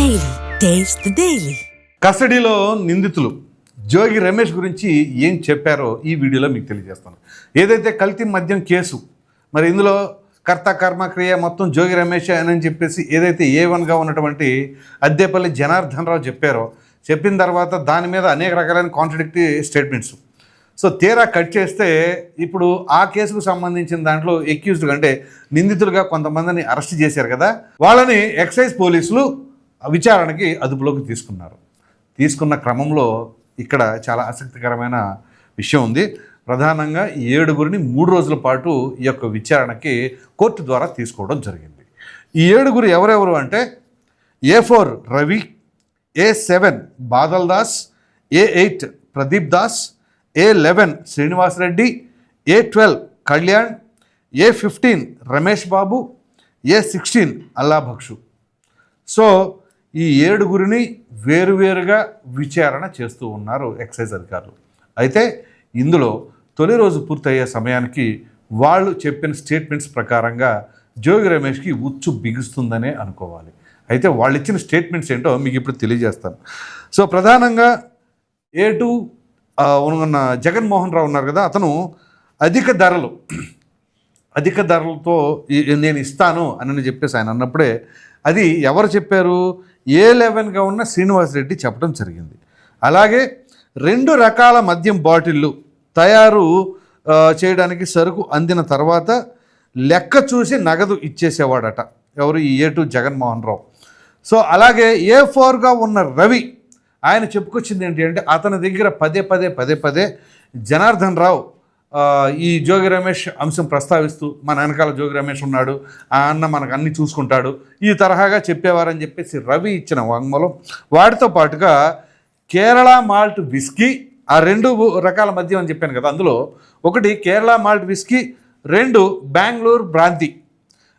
Daily taste daily కస్టడీలో నిందితులు జోగి రమేష్ గురించి ఏం చెప్పారో ఈ వీడియోలో మీకు తెలియజేస్తాను. ఏదైతే కల్తీ మద్యం కేసు మరి ఇందులో కర్త కర్మక్రియ మొత్తం జోగి రమేష్ అని చెప్పేసి ఏదైతే ఏ వన్గా ఉన్నటువంటి అద్దేపల్లి జనార్దన్ రావు చెప్పారో చెప్పిన తర్వాత దాని మీద అనేక రకాలైన కాంట్రడిక్టరీ స్టేట్మెంట్స్ సో తీరా కట్ చేస్తే ఇప్పుడు ఆ కేసుకు సంబంధించిన దాంట్లో ఎక్యూజ్డ్ అంటే నిందితులుగా కొంతమందిని అరెస్ట్ చేశారు కదా వాళ్ళని ఎక్సైజ్ పోలీసులు విచారణకి అదుపులోకి తీసుకున్నారు. తీసుకున్న క్రమంలో ఇక్కడ చాలా ఆసక్తికరమైన విషయం ఉంది. ప్రధానంగా ఏడుగురిని మూడు రోజుల పాటు ఈ యొక్క విచారణకి కోర్టు ద్వారా తీసుకోవడం జరిగింది. ఈ ఏడుగురు ఎవరెవరు అంటే A four Ravi A seven Badal Das A eight Pradeep Das A eleven Srinivas Reddy A twelve Kalyan A fifteen Ramesh Babu A sixteen Allabakshu. So ఈ ఏడుగురిని వేరువేరుగా విచారణ చేస్తూ ఉన్నారు ఎక్సైజ్ అధికారులు. అయితే ఇందులో తొలి రోజు పూర్తయ్యే సమయానికి వాళ్ళు చెప్పిన స్టేట్మెంట్స్ ప్రకారంగా జోగి రమేష్కి ఉచ్చు బిగుస్తుందనే అనుకోవాలి. అయితే వాళ్ళు ఇచ్చిన స్టేట్మెంట్స్ ఏంటో మీకు ఇప్పుడు తెలియజేస్తాను. సో ప్రధానంగా ఏ టు ఉన్న జగన్మోహన్ రావు ఉన్నారు కదా అతను అధిక ధరలు అధిక ధరలతో నేను ఇస్తాను అని చెప్పేసి ఆయన అన్నప్పుడే అది ఎవరు చెప్పారు? ఏ లెవెన్గా ఉన్న శ్రీనివాస్ రెడ్డి చెప్పడం జరిగింది. అలాగే రెండు రకాల మద్యం బాటిళ్ళు తయారు చేయడానికి సరుకు అందిన తర్వాత లెక్క చూసి నగదు ఇచ్చేసేవాడట. ఎవరు ఈ A two Jaganmohan Rao. So అలాగే ఏ ఫోర్గా ఉన్న రవి ఆయన చెప్పుకొచ్చింది ఏంటి అంటే అతని దగ్గర పదే పదే పదే పదే జనార్దన్ రావు ఈ జోగి రమేష్ అంశం ప్రస్తావిస్తూ మన వెనకాల జోగి రమేష్ ఉన్నాడు ఆ అన్న మనకు అన్ని చూసుకుంటాడు ఈ తరహాగా చెప్పేవారని చెప్పేసి రవి ఇచ్చిన వాంగ్మూలం. వాటితో పాటుగా కేరళ మాల్ట్ విస్కీ ఆ రెండు రకాల మద్యం అని చెప్పాను కదా అందులో ఒకటి కేరళ మాల్ట్ విస్కీ రెండు బెంగళూరు బ్రాంతి.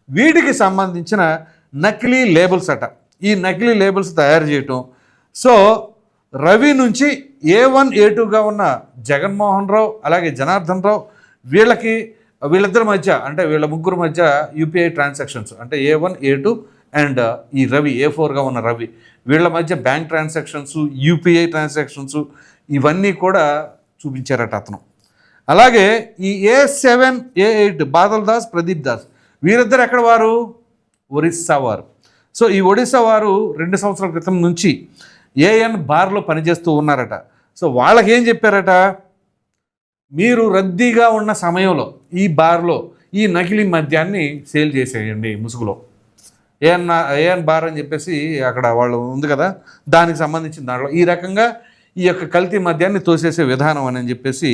వీటికి సంబంధించిన నకిలీ లేబుల్స్ అట. ఈ నకిలీ లేబుల్స్ తయారు చేయటం. సో రవి నుంచి ఏ వన్ ఏ టూగా ఉన్న జగన్మోహన్ రావు అలాగే జనార్దన్ రావు వీళ్ళకి వీళ్ళిద్దరి మధ్య అంటే వీళ్ళ ముగ్గురు మధ్య యూపీఐ ట్రాన్సాక్షన్స్ అంటే A one A two and ఈ రవి ఏ ఫోర్గా ఉన్న రవి వీళ్ళ మధ్య బ్యాంక్ ట్రాన్సాక్షన్స్ యూపీఐ ట్రాన్సాక్షన్స్ ఇవన్నీ కూడా చూపించారట అతను. అలాగే ఈ A seven A eight Badal Das Pradeep Das వీరిద్దరు ఎక్కడ వారు? ఒరిస్సా వారు. సో ఈ ఒడిస్సా వారు రెండు సంవత్సరాల క్రితం నుంచి ఏఎన్ బార్లో పనిచేస్తూ ఉన్నారట. సో వాళ్ళకి ఏం చెప్పారట? మీరు రద్దీగా ఉన్న సమయంలో ఈ బార్లో ఈ నకిలీ మద్యాన్ని సేల్ చేసేయండి ముసుగులో. ఏఎన్ ఏఎన్ బార్ అని చెప్పేసి అక్కడ వాళ్ళు ఉంది కదా దానికి సంబంధించిన దాంట్లో. ఈ రకంగా ఈ యొక్క కల్తీ మద్యాన్ని తోసేసే విధానం అని చెప్పేసి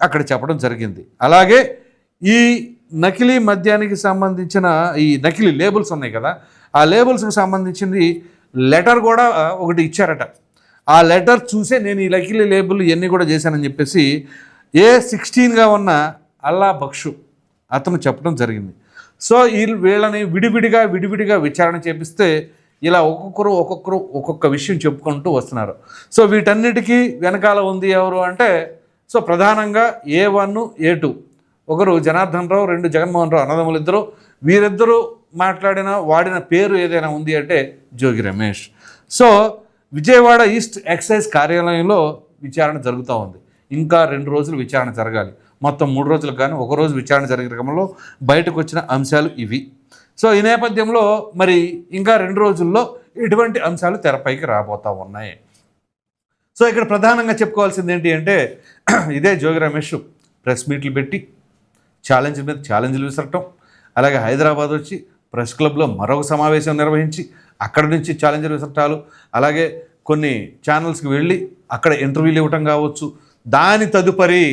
అక్కడ చెప్పడం జరిగింది. అలాగే ఈ నకిలీ మద్యానికి సంబంధించిన ఈ నకిలీ లేబుల్స్ ఉన్నాయి కదా ఆ లేబుల్స్కి సంబంధించింది లెటర్ కూడా ఒకటి ఇచ్చారట. ఆ లెటర్ చూసే నేను ఈ లకిలీ లేబుల్ ఇవన్నీ కూడా చేశానని చెప్పేసి ఏ సిక్స్టీన్గా ఉన్న అల్లా బక్షు అతను చెప్పడం జరిగింది. సో ఈ వీళ్ళని విడివిడిగా విడివిడిగా విచారణ చేపిస్తే ఇలా ఒక్కొక్కరు ఒక్కొక్కరు ఒక్కొక్క విషయం చెప్పుకుంటూ వస్తున్నారు. సో వీటన్నిటికీ వెనకాల ఉంది ఎవరు అంటే సో ప్రధానంగా ఏ వన్ ఏ టూ. ఒకరు జనార్దన్ రావు రెండు జగన్మోహన్ రావు అన్నదమ్ములు ఇద్దరు వీరిద్దరూ మాట్లాడిన వాడిన పేరు ఏదైనా ఉంది అంటే Jogi Ramesh. So Vijayawada east excise కార్యాలయంలో విచారణ జరుగుతూ ఉంది. ఇంకా రెండు రోజులు విచారణ జరగాలి. మొత్తం మూడు రోజులకు కానీ ఒక రోజు విచారణ జరిగిన క్రమంలో బయటకు వచ్చిన అంశాలు ఇవి. సో ఈ నేపథ్యంలో మరి ఇంకా రెండు రోజుల్లో ఎటువంటి అంశాలు తెరపైకి రాబోతూ ఉన్నాయి. సో ఇక్కడ ప్రధానంగా చెప్పుకోవాల్సింది ఏంటి అంటే ఇదే జోగి రమేష్ ప్రెస్ మీట్లు పెట్టి ఛాలెంజ్ మీద ఛాలెంజ్లు విసరటం అలాగే హైదరాబాద్ వచ్చి ప్రెస్ క్లబ్లో మరొక సమావేశం నిర్వహించి అక్కడి నుంచి ఛాలెంజర్ విసరటాలు అలాగే కొన్ని ఛానల్స్కి వెళ్ళి అక్కడ ఇంటర్వ్యూలు ఇవ్వటం కావచ్చు. దాని తదుపరి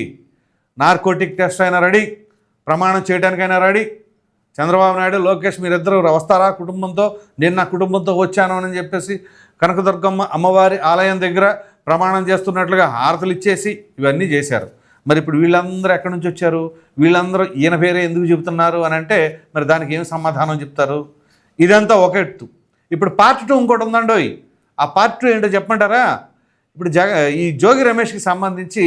నార్కోటిక్ టెస్ట్ అయినా రెడీ ప్రమాణం చేయడానికైనా రెడీ. చంద్రబాబు నాయుడు లోకేష్ మీరిద్దరూ వస్తారా కుటుంబంతో? నేను నా కుటుంబంతో వచ్చాను అని చెప్పేసి కనకదుర్గమ్మ అమ్మవారి ఆలయం దగ్గర ప్రమాణం చేస్తున్నట్లుగా హారతలు ఇచ్చేసి ఇవన్నీ చేశారు. మరి ఇప్పుడు వీళ్ళందరూ ఎక్కడి నుంచి వచ్చారు? వీళ్ళందరూ ఈయన పేరే ఎందుకు చెబుతున్నారు అని అంటే మరి దానికి ఏం సమాధానం చెప్తారు? ఇదంతా ఒక ఎత్తు. ఇప్పుడు పార్ట్ టూ ఇంకోటి ఉందండోయ్. ఆ పార్ట్ టూ ఏంటో చెప్పమంటారా? ఇప్పుడు జగ ఈ జోగి రమేష్కి సంబంధించి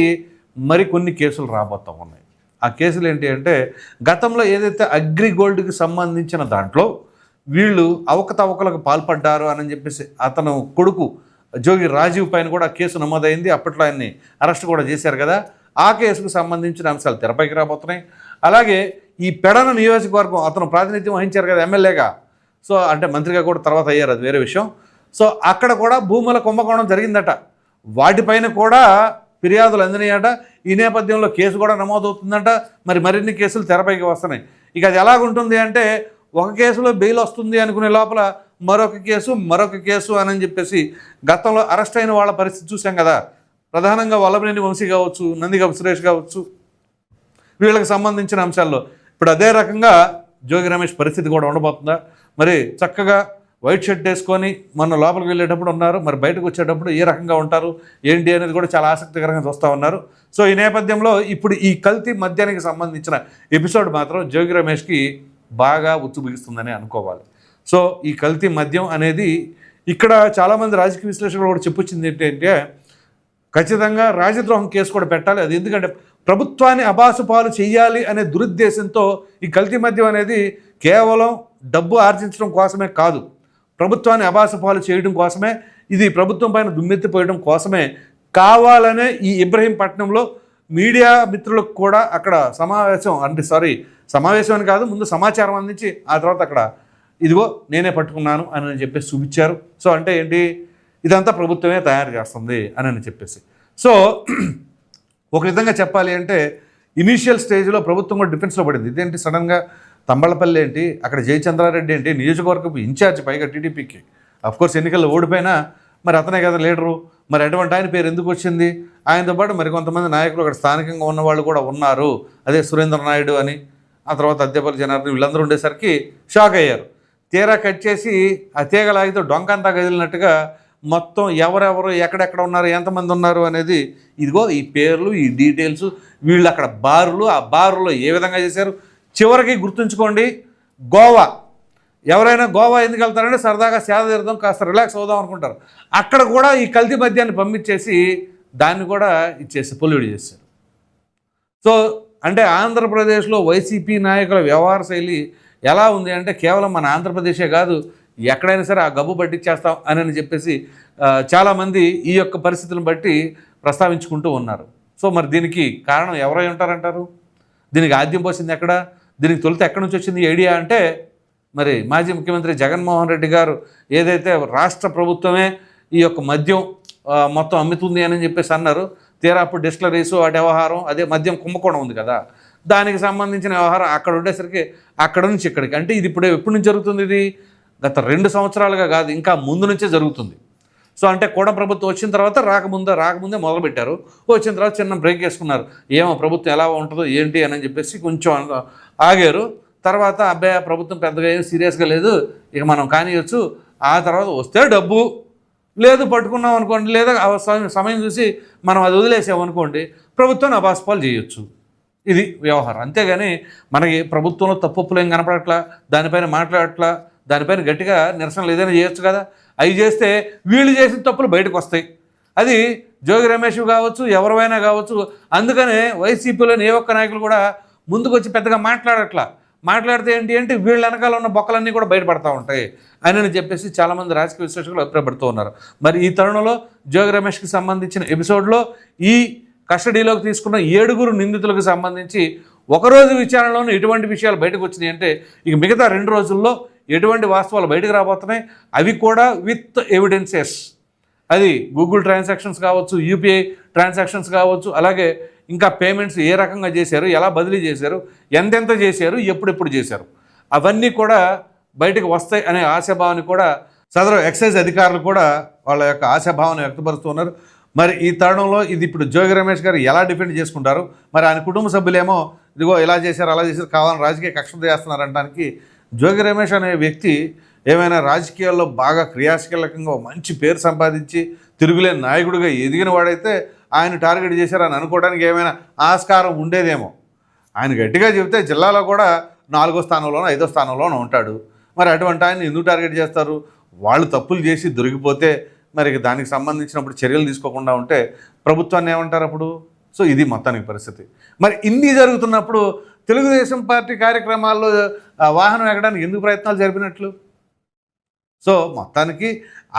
మరి కొన్ని కేసులు రాబోతూ ఉన్నాయి. ఆ కేసులు ఏంటి అంటే గతంలో ఏదైతే అగ్రి గోల్డ్కి సంబంధించిన దాంట్లో వీళ్ళు అవకతవకలకు పాల్పడ్డారు అని చెప్పేసి అతను కొడుకు జోగి రాజీవ్ పైన కూడా కేసు నమోదైంది. అప్పట్లో ఆయన్ని అరెస్ట్ కూడా చేశారు కదా. ఆ కేసుకు సంబంధించిన అంశాలు తెరపైకి రాబోతున్నాయి. అలాగే ఈ పెడన నియోజకవర్గం అతను ప్రాతినిధ్యం వహించారు కదా ఎమ్మెల్యేగా. సో అంటే మంత్రిగా కూడా తర్వాత అయ్యారు అది వేరే విషయం. సో అక్కడ కూడా భూముల కుంభకోణం జరిగిందట. వాటిపైన కూడా ఫిర్యాదులు అందినాయట. ఈ నేపథ్యంలో కేసు కూడా నమోదవుతుందట. మరి మరిన్ని కేసులు తెరపైకి వస్తున్నాయి. ఇక అది ఎలాగుంటుంది అంటే ఒక కేసులో బెయిల్ వస్తుంది అనుకునే లోపల మరొక కేసు మరొక కేసు అని చెప్పేసి గతంలో అరెస్ట్ అయిన వాళ్ళ పరిస్థితి చూసాం కదా. ప్రధానంగా వల్లభనేని వంశీ కావచ్చు నందిగా సురేష్ కావచ్చు వీళ్ళకి సంబంధించిన అంశాల్లో. ఇప్పుడు అదే రకంగా జోగి రమేష్ పరిస్థితి కూడా ఉండబోతుందా? మరి చక్కగా వైట్ షర్ట్ వేసుకొని మొన్న లోపలికి వెళ్ళేటప్పుడు ఉన్నారు మరి బయటకు వచ్చేటప్పుడు ఏ రకంగా ఉంటారు ఏంటి అనేది కూడా చాలా ఆసక్తికరంగా చూస్తూ ఉన్నారు. సో ఈ నేపథ్యంలో ఇప్పుడు ఈ కల్తీ మద్యానికి సంబంధించిన ఎపిసోడ్ మాత్రం జోగి రమేష్కి బాగా ఉచ్చు బిగిస్తుందని అనుకోవాలి. సో ఈ కల్తీ మద్యం అనేది ఇక్కడ చాలామంది రాజకీయ విశ్లేషకులు కూడా చెప్పొచ్చింది ఏంటంటే ఖచ్చితంగా రాజద్రోహం కేసు కూడా పెట్టాలి. అది ఎందుకంటే ప్రభుత్వాన్ని అబాసుపాలు చేయాలి అనే దురుద్దేశంతో ఈ కల్తీ మద్యం అనేది కేవలం డబ్బు ఆర్జించడం కోసమే కాదు. ప్రభుత్వాన్ని అబాసుపాలు చేయడం కోసమే ఇది ప్రభుత్వం పైన దుమ్మెత్తిపోయడం కోసమే కావాలనే ఈ ఇబ్రహీంపట్నంలో మీడియా మిత్రులకు కూడా అక్కడ సమావేశం అంటే సారీ సమావేశం అని కాదు ముందు సమాచారం అందించి ఆ తర్వాత అక్కడ ఇదిగో నేనే పట్టుకున్నాను అని చెప్పేసి చూపించారు. సో అంటే ఏంటి? ఇదంతా ప్రభుత్వమే తయారు చేస్తుంది అని అని చెప్పేసి. సో ఒక విధంగా చెప్పాలి అంటే ఇనీషియల్ స్టేజ్లో ప్రభుత్వం కూడా డిఫెన్స్లో పడింది. ఇదేంటి సడన్గా తంబళ్ళపల్లి ఏంటి అక్కడ జయచంద్రారెడ్డి ఏంటి నియోజకవర్గపు ఇన్ఛార్జ్ పైగా టీడీపీకి. కోర్స్ ఎన్నికల్లో ఓడిపోయినా మరి అతనే కదా లీడరు. మరి అటువంటి ఆయన పేరు ఎందుకు వచ్చింది? ఆయనతో పాటు మరి కొంతమంది నాయకులు అక్కడ స్థానికంగా ఉన్న వాళ్ళు కూడా ఉన్నారు. అదే సురేంద్ర నాయుడు అని. ఆ తర్వాత అద్దెపల్లి జనార్దన్ వీళ్ళందరూ ఉండేసరికి షాక్ అయ్యారు. తీరా కట్ చేసి ఆ తీగలాగితే డొంకంతా కదిలినట్టుగా మొత్తం ఎవరెవరు ఎక్కడెక్కడ ఉన్నారు ఎంతమంది ఉన్నారు అనేది ఇదిగో ఈ పేర్లు ఈ డీటెయిల్స్ వీళ్ళు అక్కడ బారులు ఆ బారులో ఏ విధంగా చేశారు? చివరికి గుర్తుంచుకోండి గోవా. ఎవరైనా గోవా ఎందుకు వెళ్తారంటే సరదాగా సేద తీర్థం కాస్త రిలాక్స్ అవుదాం అనుకుంటారు. అక్కడ కూడా ఈ కల్తీ మద్యాన్ని పంపించేసి దాన్ని కూడా ఇచ్చేసి పొల్యూడ్ చేశారు. సో అంటే ఆంధ్రప్రదేశ్లో వైసీపీ నాయకుల వ్యవహార శైలి ఎలా ఉంది అంటే కేవలం మన ఆంధ్రప్రదేశే కాదు ఎక్కడైనా సరే ఆ గబ్బు పట్టించేస్తాం అని అని చెప్పేసి చాలామంది ఈ యొక్క పరిస్థితులను బట్టి ప్రస్తావించుకుంటూ ఉన్నారు. సో మరి దీనికి కారణం ఎవరై ఉంటారంటారు? దీనికి ఆద్యం పోసింది ఎక్కడ? దీనికి తొలుత ఎక్కడి నుంచి వచ్చింది ఐడియా అంటే మరి మాజీ ముఖ్యమంత్రి జగన్మోహన్ రెడ్డి గారు ఏదైతే రాష్ట్ర ప్రభుత్వమే ఈ యొక్క మద్యం మొత్తం అమ్ముతుంది అని చెప్పేసి అన్నారు. తీరా అప్పుడు డిస్టిలరీస్ వాటి వ్యవహారం అదే మద్యం కుంభకోణం ఉంది కదా. దానికి సంబంధించిన వ్యవహారం అక్కడ ఉండేసరికి అక్కడ నుంచి ఇక్కడికి. అంటే ఇది ఇప్పుడు ఎప్పటి నుంచి జరుగుతుంది ఇది? గత రెండు సంవత్సరాలుగా కాదు ఇంకా ముందు నుంచే జరుగుతుంది. సో అంటే కూడా ప్రభుత్వం వచ్చిన తర్వాత రాకముందే రాకముందే మొదలుపెట్టారు. వచ్చిన తర్వాత చిన్న బ్రేక్ వేసుకున్నారు. ఏమో ప్రభుత్వం ఎలా ఉంటుందో ఏంటి అని చెప్పేసి కొంచెం ఆగారు. తర్వాత అబ్బాయి ప్రభుత్వం పెద్దగా ఏం సీరియస్గా లేదు ఇక మనం కానియొచ్చు. ఆ తర్వాత వస్తే డబ్బు. లేదు పట్టుకున్నాం అనుకోండి లేదా సమయం- చూసి మనం అది వదిలేసాం అనుకోండి ప్రభుత్వం అబాస్పాలు చేయొచ్చు. ఇది వ్యవహారం. అంతేగాని మనకి ప్రభుత్వంలో తప్పులు ఏం కనపడట్లా దానిపైన మాట్లాడట్లా దానిపైన గట్టిగా నిరసనలు ఏదైనా చేయొచ్చు కదా? అవి చేస్తే వీళ్ళు చేసిన తప్పులు బయటకు వస్తాయి. అది జోగి రమేష్ కావచ్చు ఎవరివైనా కావచ్చు. అందుకనే వైసీపీలోని ఏ ఒక్క నాయకులు కూడా ముందుకొచ్చి పెద్దగా మాట్లాడట్లా. మాట్లాడితే ఏంటి అంటే వీళ్ళ వెనకాల ఉన్న బొక్కలన్నీ కూడా బయటపడతా ఉంటాయి అని అని చెప్పేసి చాలామంది రాజకీయ విశ్లేషకులు అభిప్రాయపడుతూ ఉన్నారు. మరి ఈ తరుణంలో జోగి రమేష్కి సంబంధించిన ఎపిసోడ్లో ఈ కస్టడీలోకి తీసుకున్న ఏడుగురు నిందితులకు సంబంధించి ఒకరోజు విచారణలోనే ఎటువంటి విషయాలు బయటకు వచ్చినాయి అంటే ఇక మిగతా రెండు రోజుల్లో ఎటువంటి వాస్తవాలు బయటకు రాబోతున్నాయి? అవి కూడా విత్ ఎవిడెన్సెస్ అది గూగుల్ ట్రాన్సాక్షన్స్ కావచ్చు యూపీఐ ట్రాన్సాక్షన్స్ కావచ్చు అలాగే ఇంకా పేమెంట్స్ ఏ రకంగా చేశారు ఎలా బదిలీ చేశారు ఎంతెంత చేశారు ఎప్పుడెప్పుడు చేశారు. అవన్నీ కూడా బయటకు వస్తాయి అనే ఆశాభావాన్ని కూడా సదరు ఎక్సైజ్ అధికారులు కూడా వాళ్ళ యొక్క ఆశాభావాన్ని వ్యక్తపరుస్తున్నారు మరి ఈ తరుణంలో ఇది ఇప్పుడు జోగి రమేష్ గారు ఎలా డిఫెండ్ చేసుకుంటారు? మరి ఆయన కుటుంబ సభ్యులేమో ఇదిగో ఇలా చేశారు అలా చేశారు కావాలని రాజకీయ కక్ష చేస్తున్నారు అనడానికి జోగి రమేష్ అనే వ్యక్తి ఏమైనా రాజకీయాల్లో బాగా క్రియాశీలకంగా మంచి పేరు సంపాదించి తిరుగులేని నాయకుడిగా ఎదిగిన వాడైతే ఆయన టార్గెట్ చేశారని అనుకోవడానికి ఏమైనా ఆస్కారం ఉండేదేమో. ఆయన గట్టిగా చెబితే జిల్లాలో కూడా నాలుగో స్థానంలోనో ఐదో స్థానంలోనో ఉంటాడు. మరి అటువంటి ఆయన ఎందుకు టార్గెట్ చేస్తారు? వాళ్ళు తప్పులు చేసి దొరికిపోతే మరి దానికి సంబంధించినప్పుడు చర్యలు తీసుకోకుండా ఉంటే ప్రభుత్వాన్ని ఏమంటారు అప్పుడు? సో ఇది మొత్తానికి పరిస్థితి. మరి ఇన్ని జరుగుతున్నప్పుడు తెలుగుదేశం పార్టీ కార్యక్రమాల్లో వాహనం ఎక్కడానికి ఎందుకు ప్రయత్నాలు జరిపినట్లు? సో మొత్తానికి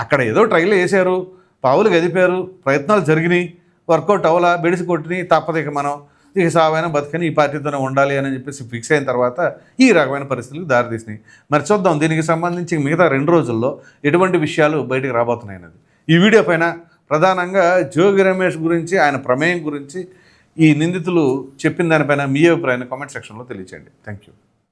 అక్కడ ఏదో ట్రైల్ వేశారు పావులు గదిపారు ప్రయత్నాలు జరిగినాయి వర్కౌట్ అవ్వాలా బెడిసి కొట్టినాయి తప్పదు ఇక మనం. ఇక సావైనా బతుకని ఈ పార్టీతోనే ఉండాలి అని చెప్పేసి ఫిక్స్ అయిన తర్వాత ఈ రకమైన పరిస్థితులకు దారితీసినాయి. మరి చూద్దాం దీనికి సంబంధించి మిగతా రెండు రోజుల్లో ఎటువంటి విషయాలు బయటకు రాబోతున్నాయి అనేది ఈ వీడియో పైన ప్రధానంగా జోగి రమేష్ గురించి ఆయన ప్రమేయం గురించి ఈ నిందితులు చెప్పిన దానిపైన మీ అభిప్రాయాన్ని కామెంట్ సెక్షన్లో తెలియచేయండి. Thank you